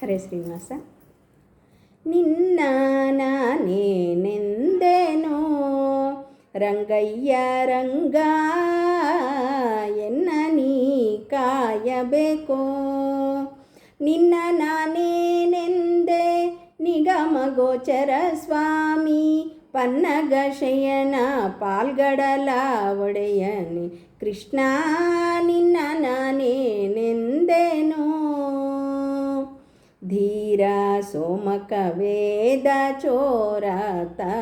ಹರೇ ಶ್ರೀನಿವಾಸ ನಿನ್ನ ನಾನೇನೆಂದೇನೋ ರಂಗಯ್ಯ ರಂಗ ಎನ್ನ ನೀ ಕಾಯಬೇಕೋ ನಿನ್ನ ನಾನೇನೆಂದೆ ನಿಗಮ ಗೋಚರ ಸ್ವಾಮಿ ಪನ್ನಗ ಶಯನ ಪಾಲ್ಗಡಲ ಒಡೆಯನೆ ಕೃಷ್ಣ ನಿನ್ನ ನಾನೇನೆಂದೇನೋ ಧೀರ ಸೋಮಕ ವೇದ ಚೋರ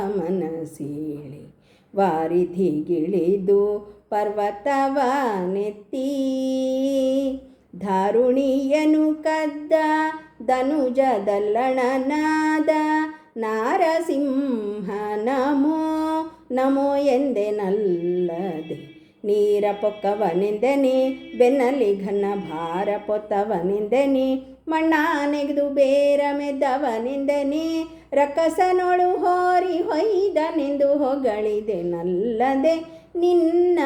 ಮನಸೀಳಿ ವಾರಿಧಿಗಿಳಿದು ಪರ್ವತವ ನೆತ್ತಿ. ಧಾರುಣಿಯನು ಕದ್ದ ಧನುಜದಲ್ಲಣನಾದ ನಾರಸಿಂಹ ನಮೋ ನಮೋ ಎಂದೆನಲ್ಲದೆ ನೀರ ಪೊಕ್ಕವನೆಂದೆನಿ, ಬೆನ್ನಲ್ಲಿ ಘನ ಭಾರ ಪೊತ್ತವನೆಂದೆನಿ ಮಣ್ಣ ನೆಗೆದು ಬೇರ ಮೆದ್ದವನೆಂದೆನಿ ರಕ್ಕಸನೊಳು ಹೋರಿ ಹೊಯ್ದನೆಂದು ಹೊಗಳಿದೆನಲ್ಲದೆ ನಿನ್ನ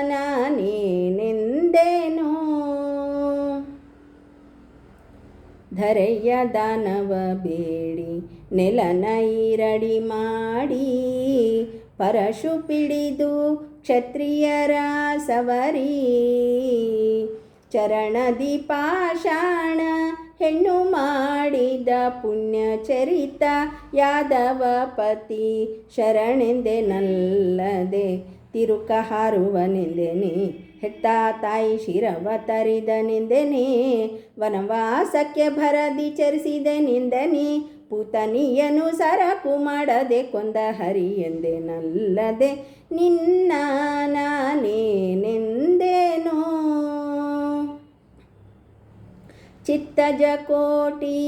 ನಾನೇನೆಂದೇನೋ. ಧರೆಯ ದಾನವ ಬೇಡಿ, ನೆಲನ ಈರಡಿ ಮಾಡಿ, ಪರಶು ಪಿಡಿದು ಕ್ಷತ್ರಿಯರ ಸವರಿ ಚರಣದಿ ಪಾಷಾಣ ಹೆಣ್ಣು ಮಾಡಿದ ಪುಣ್ಯ ಚರಿತ ಯಾದವ ಪತಿ ಶರಣೆಂದೆನಲ್ಲದೆ ತಿರುಕ ಹಾರುವನೆಂದೆನೆ. ಹೆತ್ತ ತಾಯಿ ಶಿರವ ತರಿದನೆಂದೆನೆ. ವನವಾಸಕ್ಕೆ ಭರದಿ ಚರಿಸಿದೆನೆಂದನೆ. ಪೂತನಿಯನು ಸರಕು ಮಾಡದೆ ಕೊಂದ ಹರಿ ಎಂದೆನಲ್ಲದೆ ನಿನ್ನ ಚಿತ್ತಜ ಕೋಟಿ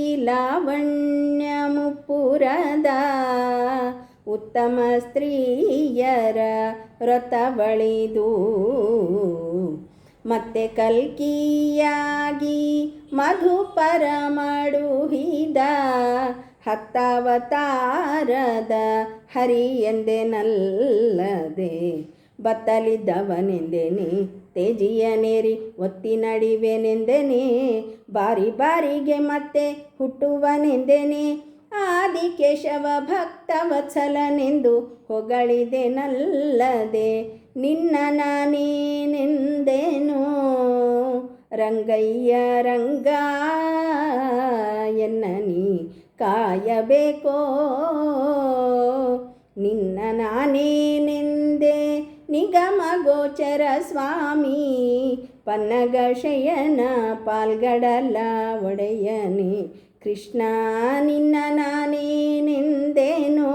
ಮುಪ್ಪುರದ ಉತ್ತಮ ಸ್ತ್ರೀಯರ ವ್ರತ ಬಳಿದು ಮತ್ತೆ ಕಲ್ಕಿಯಾಗಿ ಮಧುಪರ ಮಾಡುಹಿದ ಹತ್ತಾವತಾರದ ಹರಿ ಎಂದೆನಲ್ಲದೆ ಬತ್ತಲಿದ್ದವನೆಂದೆನೆ ತೇಜಿಯನೇರಿ ಒತ್ತಿ ನಡಿವೆನೆಂದೆನಿ, ಬಾರಿ ಬಾರಿಗೆ ಮತ್ತೆ ಹುಟ್ಟುವನೆಂದೆನೆ, ಆದಿಕೇಶವ ಭಕ್ತ ವತ್ಸಲನೆಂದು ಹೊಗಳಿದೆನಲ್ಲದೆ, ನಿನ್ನ ನಾನೇನೆಂದೇನೋ ರಂಗಯ್ಯ ರಂಗ, ಎನ್ನ ನೀ ಕಾಯಬೇಕೋ? ನಿನ್ನ ನಾನೇನೆಂದೆ ನಿಗಮ ಗೋಚರ ಸ್ವಾಮಿ ಪನ್ನಗಶಯನ ಪಾಲ್ಗಡಲ ಒಡೆಯನಿ ಕೃಷ್ಣ ನಿನ್ನ ನಾನೇನೆಂದೇನೋ